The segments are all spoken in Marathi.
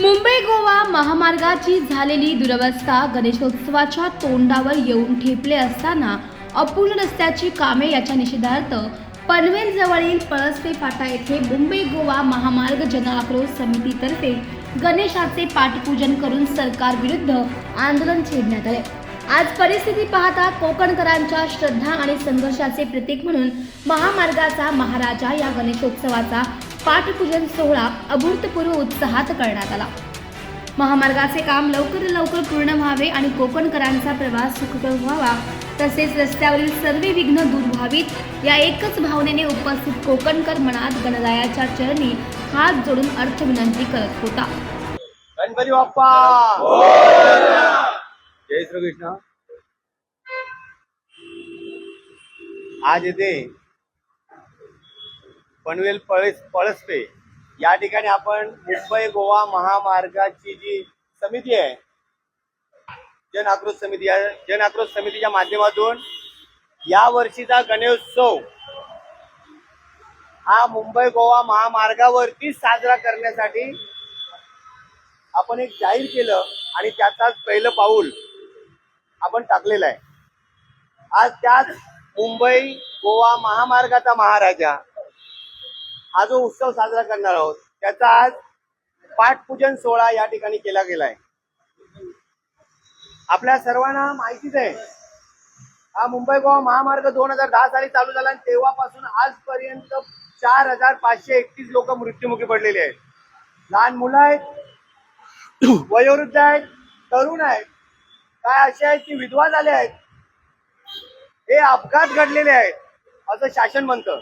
मुंबई गोवा महामार्गाची झालेली दुरवस्था गणेशोत्सवाच्या तोंडावर येऊन ठेपले असताना अपूर्ण रस्त्याची कामे याच्या निषेधार्थ पनवेल जवळील फाटा येथे मुंबई गोवा महामार्ग जनआक्रोश समितीतर्फे गणेशाचे पाठपूजन करून सरकारविरुद्ध आंदोलन छेडण्यात आले. आज परिस्थिती पाहता कोकणकरांच्या श्रद्धा आणि संघर्षाचे प्रतीक म्हणून महामार्गाचा महाराजा या गणेशोत्सवाचा पाठपूजन सोहळा अभूतपूर्व उत्साहात करण्यात आला. महामार्गाचे काम लवकर लवकर पूर्ण व्हावे आणि कोकणकरांचा प्रवास सुखकर व्हावा तसेच रस्त्यावरील सर्व विघ्न दूर व्हावीत या एकच भावनेने उपस्थित कोकणकर मनात गणरायाच्या चरणी हात जोडून अर्थ विनंती करत होता. गणपती बाप्पा! जय श्रीकृष्ण. आज येथे पनवेल पळस पळसपे. या ठिकाणी आपण मुंबई गोवा महामार्गाची जी समिती आहे जन आक्रोश समिती या जन आक्रोश समितीच्या माध्यमातून या वर्षीचा गणेशोत्सव हा मुंबई गोवा महामार्गावरती साजरा करण्यासाठी आपण एक जाहीर केलं आणि त्याचाच पहिलं पाऊल आपण टाकलेलं आहे. आज त्याच मुंबई गोवा महामार्गाचा महाराजा हा जो उत्सव साजरा करणार आहोत त्याचा आज पाठपूजन सोहळा या ठिकाणी केला गेलाय आपल्या सर्वांना माहितीच आहे हा मुंबई गोवा महामार्ग दोन हजार दहा साली चालू झाला आणि तेव्हापासून आजपर्यंत चार हजार पाचशे एकतीस लोक मृत्युमुखी पडलेले आहेत. लहान मुलं आहेत वयोवृद्ध आहेत तरुण आहेत काय असे आहेत की विधवा झाले आहेत हे अपघात घडलेले आहेत असं शासन म्हणतं.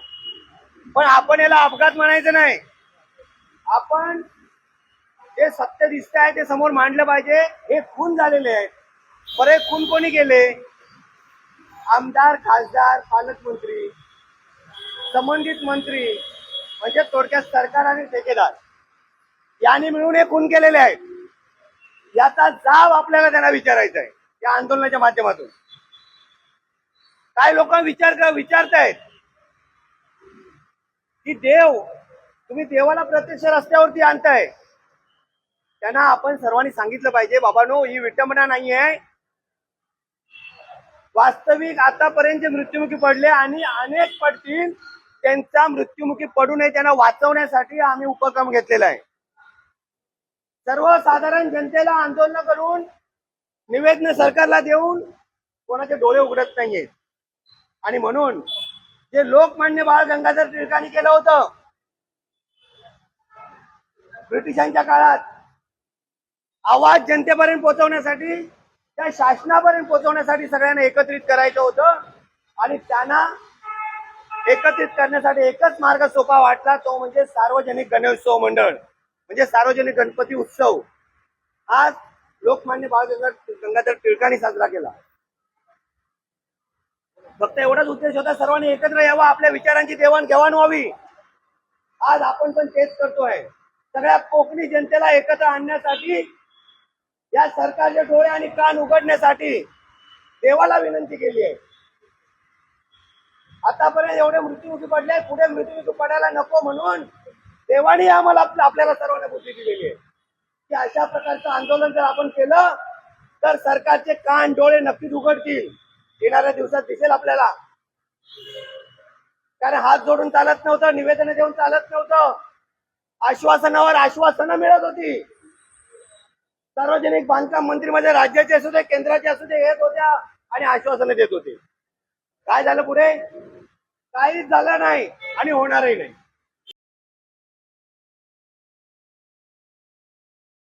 पण आपण याला अपघात म्हणायचं नाही. आपण जे सत्य दिसत आहे ते समोर मांडलं पाहिजे. हे खून झालेले आहेत. बरे खून कोणी केले? आमदार खासदार पालकमंत्री संबंधित मंत्री म्हणजे थोडक्यात सरकार आणि ठेकेदार. यांनी मिळून हे खून केलेले आहेत. याचा जाब आपल्याला त्यांना विचारायचा आहे या आंदोलनाच्या माध्यमातून. काय लोक विचार विचारतायत? की देव तुम्ही देवाला प्रत्यक्ष रस्त्यावरती आणताय. त्यांना आपण सर्वांनी सांगितलं पाहिजे बाबानो ही विटंबना नाही आहे वास्तविक आतापर्यंत जे मृत्युमुखी पडले आणि अनेक पडतील त्यांचा मृत्युमुखी पडू नये त्यांना वाचवण्यासाठी आम्ही उपक्रम घेतलेला आहे. सर्वसाधारण जनतेला आंदोलन करून निवेदन सरकारला देऊन कोणाचे डोळे उघडत नाहीयेत. आणि म्हणून जे लोकमान्य बाळ गंगाधर टिळकांनी केलं होतं. ब्रिटिशांच्या काळात आवाज जनतेपर्यंत पोहोचवण्यासाठी त्या शासनापर्यंत पोहोचवण्यासाठी सगळ्यांना एकत्रित करायचं होतं. आणि त्यांना एकत्रित करण्यासाठी एकच मार्ग सोपा वाटला तो म्हणजे सार्वजनिक गणेशोत्सव मंडळ म्हणजे सार्वजनिक गणपती उत्सव. आज लोकमान्य बाळ गंगाधर टिळकांनी साजरा केला. फक्त एवढाच उद्देश होता सर्वांनी एकत्र यावं आपल्या विचारांची देवाणघेवाण व्हावी. आज आपण पण तेच करतोय. सगळ्या कोकणी जनतेला एकत्र आणण्यासाठी या सरकारचे डोळे आणि कान उघडण्यासाठी देवाला विनंती केली आहे. आतापर्यंत एवढे मृत्युमुखी पडले पुढे मृत्युमुखी पडायला नको म्हणून देवाने आम्हाला आपल्याला सर्वांना बुद्धी दिलेली आहे. की अशा प्रकारचं आंदोलन जर आपण केलं तर सरकारचे कान डोळे नक्कीच उघडतील. येणाऱ्या दिवसात दिसेल आपल्याला. कारण हात जोडून चालत नव्हतं निवेदन देऊन चालत नव्हतं. आश्वासनावर आश्वासनं मिळत होती. सार्वजनिक बांधकाम मंत्री मध्ये राज्याचे असू दे केंद्राचे असू दे येत होत्या आणि आश्वासनं देत होते. काय झालं पुढे? काहीच झालं नाही आणि होणारही नाही.